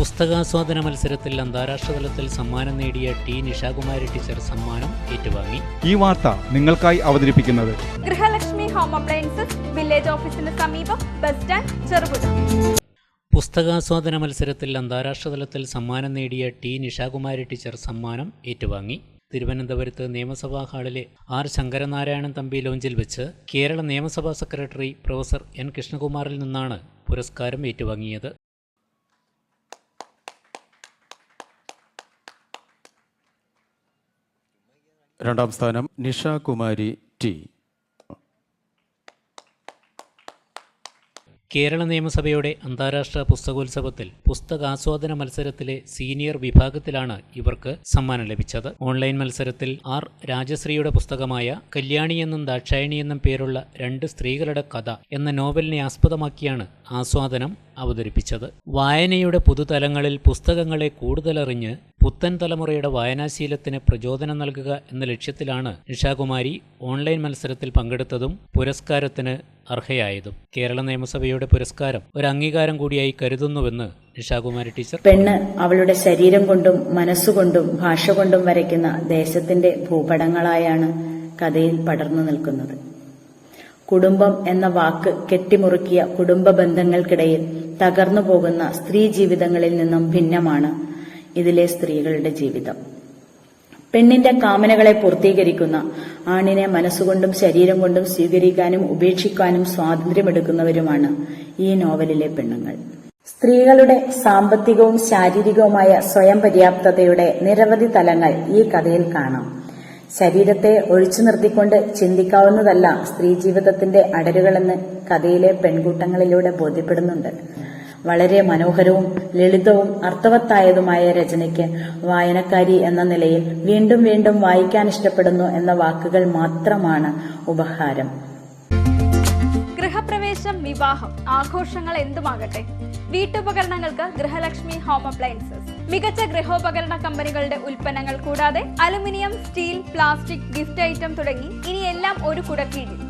പുസ്തകാസ്വാദന മത്സരത്തിൽ അന്താരാഷ്ട്ര തലത്തിൽ സമ്മാനം നേടിയ ടി നിഷാകുമാരി ടീച്ചർ സമ്മാനം ഏറ്റുവാങ്ങി. ഈ വാർത്ത നിങ്ങൾക്കായി അവതരിപ്പിക്കുന്നത് ഗൃഹലക്ഷ്മി ഹോം അപ്ലയൻസസ് വില്ലേജ് ഓഫീസിന് സമീപം ബസ് സ്റ്റാൻഡ് ചെറുപുഴ. പുസ്തകാസ്വാദന മത്സരത്തിൽ അന്താരാഷ്ട്ര തലത്തിൽ സമ്മാനം നേടിയ ടി നിഷാകുമാരി ടീച്ചർ സമ്മാനം ഏറ്റുവാങ്ങി. തിരുവനന്തപുരത്ത് നിയമസഭാ ഹാളിലെ ആർ ശങ്കരനാരായണൻ തമ്പി ലോഞ്ചിൽ വെച്ച് കേരള നിയമസഭാ സെക്രട്ടറി പ്രൊഫസർ എൻ കൃഷ്ണകുമാറിൽ നിന്നാണ് പുരസ്കാരം ഏറ്റുവാങ്ങിയത്. രണ്ടാം സ്ഥാനം നിഷ കുമാരി ടി. കേരള നിയമസഭയുടെ അന്താരാഷ്ട്ര പുസ്തകോത്സവത്തിൽ പുസ്തകാസ്വാദന മത്സരത്തിലെ സീനിയർ വിഭാഗത്തിലാണ് ഇവർക്ക് സമ്മാനം ലഭിച്ചത്. ഓൺലൈൻ മത്സരത്തിൽ ആർ രാജശ്രീയുടെ പുസ്തകമായ കല്യാണി എന്നും ദാക്ഷായണി എന്നും പേരുള്ള രണ്ട് സ്ത്രീകളുടെ കഥ എന്ന നോവലിനെ ആസ്പദമാക്കിയാണ് ആസ്വാദനം അവതരിപ്പിച്ചത്. വായനയുടെ പുതുതലങ്ങളിൽ പുസ്തകങ്ങളെ കൂടുതലറിഞ്ഞ് പുത്തൻ തലമുറയുടെ വായനാശീലത്തിന് പ്രചോദനം നൽകുക എന്ന ലക്ഷ്യത്തിലാണ് നിഷാകുമാരി ഓൺലൈൻ മത്സരത്തിൽ പങ്കെടുത്തതും പുരസ്കാരത്തിന് അർഹയായതും. കേരള നിയമസഭയുടെ പുരസ്കാരം ഒരു അംഗീകാരം കൂടിയായി കരുതുന്നുവെന്ന് നിഷാകുമാരി ടീച്ചർ പെണ്ണ് അവളുടെ ശരീരം കൊണ്ടും മനസ്സുകൊണ്ടും ഭാഷ കൊണ്ടും വരയ്ക്കുന്ന ദേശത്തിന്റെ ഭൂപടങ്ങളായാണ് കഥയിൽ പടർന്നു നിൽക്കുന്നത്. കുടുംബം എന്ന വാക്ക് കെട്ടിമുറുക്കിയ കുടുംബ ബന്ധങ്ങൾക്കിടയിൽ തകർന്നു പോകുന്ന സ്ത്രീ ജീവിതങ്ങളിൽ നിന്നും ഭിന്നമാണ് ഇതിലെ സ്ത്രീകളുടെ ജീവിതം. പെണ്ണിന്റെ കാമനകളെ പൂർത്തീകരിക്കുന്ന ആണിനെ മനസ്സുകൊണ്ടും ശരീരം കൊണ്ടും സ്വീകരിക്കാനും ഉപേക്ഷിക്കാനും സ്വാതന്ത്ര്യമെടുക്കുന്നവരുമാണ് ഈ നോവലിലെ പെണ്ണുങ്ങൾ. സ്ത്രീകളുടെ സാമ്പത്തികവും ശാരീരികവുമായ സ്വയം പര്യാപ്തതയുടെ നിരവധി തലങ്ങൾ ഈ കഥയിൽ കാണാം. ശരീരത്തെ ഒഴിച്ചു നിർത്തിക്കൊണ്ട് ചിന്തിക്കാവുന്നതല്ല സ്ത്രീ ജീവിതത്തിന്റെ അടരുകളെന്ന് കഥയിലെ പെൺകൂട്ടങ്ങളിലൂടെ ബോധ്യപ്പെടുന്നുണ്ട്. വളരെ മനോഹരവും ലളിതവും അർത്ഥവത്തായതുമായ രചനയ്ക്ക് വായനക്കാരി എന്ന നിലയിൽ വീണ്ടും വീണ്ടും വായിക്കാൻ ഇഷ്ടപ്പെടുന്നു എന്ന വാക്കുകൾ മാത്രമാണ് ഉപഹാരം. ഗൃഹപ്രവേശം വിവാഹം ആഘോഷങ്ങൾ എന്തുമാകട്ടെ? വീട്ടുപകരണങ്ങൾക്ക് ഗൃഹലക്ഷ്മി ഹോം അപ്ലയൻസസ്. മികച്ച ഗൃഹോപകരണ കമ്പനികളുടെ ഉൽപ്പന്നങ്ങൾ കൂടാതെ aluminium steel plastic gift item തുടങ്ങി ഇനിയെല്ലാം ഒരു കുടക്കീഴിൽ.